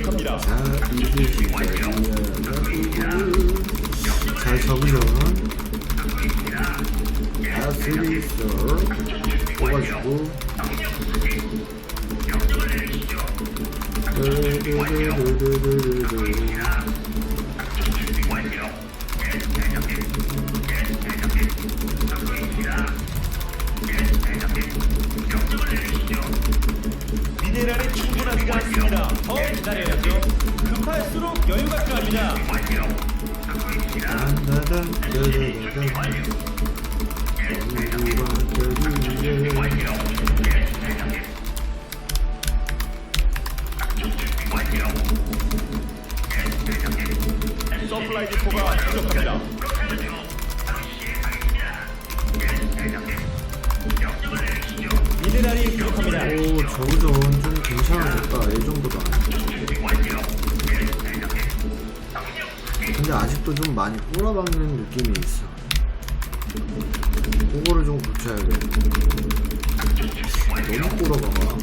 부족합니다. 자, 이게 잘 적으면 아스리스 뽑아주고 드드드드드드드. 기다려야죠. 급할수록 여유가 필요합니다. 서플라이 디포가 부족합니다. 미네랄이 부족합니다. 오, 저우전 좀 괜찮아졌다. 예전보다. 근데 아직도 좀 많이 꼬라박는 느낌이 있어. 그거를 좀 고쳐야 돼. 너무 꼬라박아.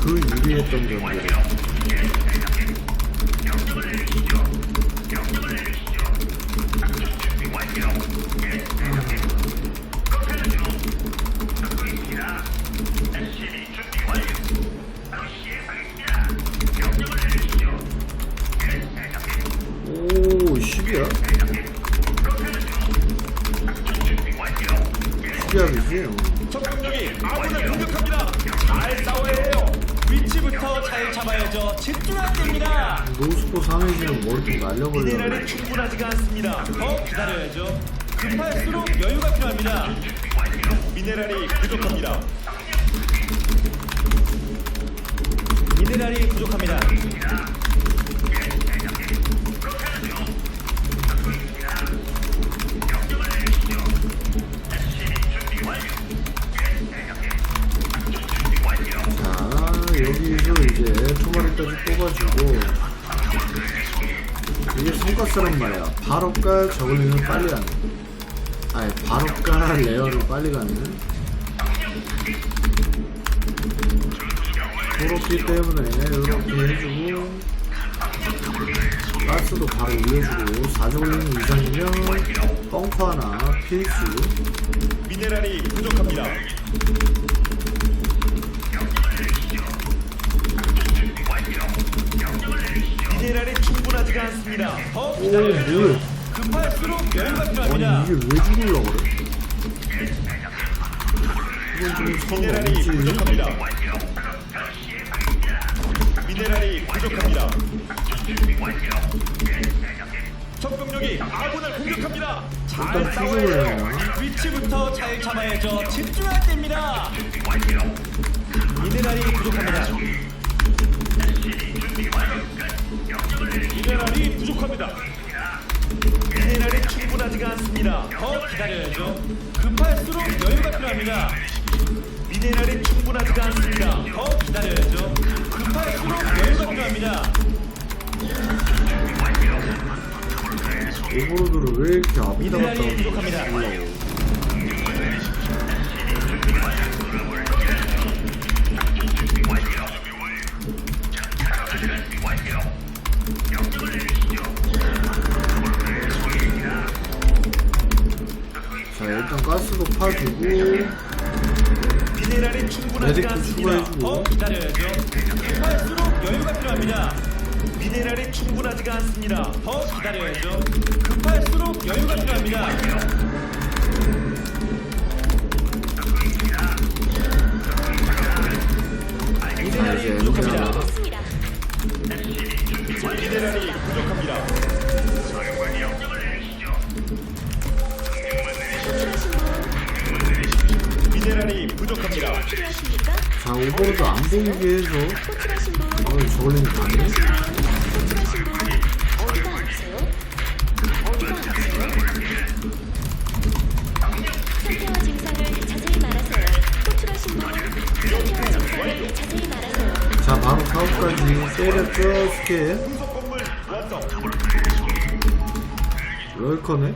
그 유리했던 점들 아군을 공격합니다. 잘 싸워야 해요. 위치부터 잘 잡아야죠. 집중해야 됩니다. 노스포 3회지면 머리 좀 날려버려. 미네랄이 충분하지가 않습니다. 더 기다려야죠. 급할수록 여유가 필요합니다. 미네랄이 부족합니다. 미네랄이 부족합니다. 성가스란 말이야. 바로까 저글링을 빨리 가는. 아니, 바로까 레어를 빨리 가는. 그렇기 때문에 이렇게 해주고 가스도 바로 올려주고 4저글링 이상이면 벙커 하나 필수 미네랄이 부족합니다. 아니. 이게 왜 죽으려고 그래 미네랄이 부족합니다. 미네랄이 부족합니다. 적병력이 아군을 공격합니다. 잘 일단 추적을 해요. 해야. 위치부터 잘 잡아야죠. 집중해야 됩니다. 미네랄이 부족합니다. 기다려야죠. 급할수록 여유가 필요합니다. 미네랄이 충분하지가 않습니다. 더 기다려야죠. 급할수록 여유가 필요합니다. 오버로드를 왜 이렇게 앞에다 미네랄이 부족합니다. 일단 가스도 파주고 미네랄이 충분하지가 메딕도 않습니다. 추가해주고. 더 기다려야죠. 급할수록 여유가 필요합니다. 미네랄이 충분하지가 않습니다. 더 기다려야죠. 급할수록 여유가 필요합니다. 자 미네랄이 이제 부족합니다. 자 오버로드 안 보이게 해서 어 증상을 자세히 말하세요. 자 바로 사업까지 건물 완성. 럴커네?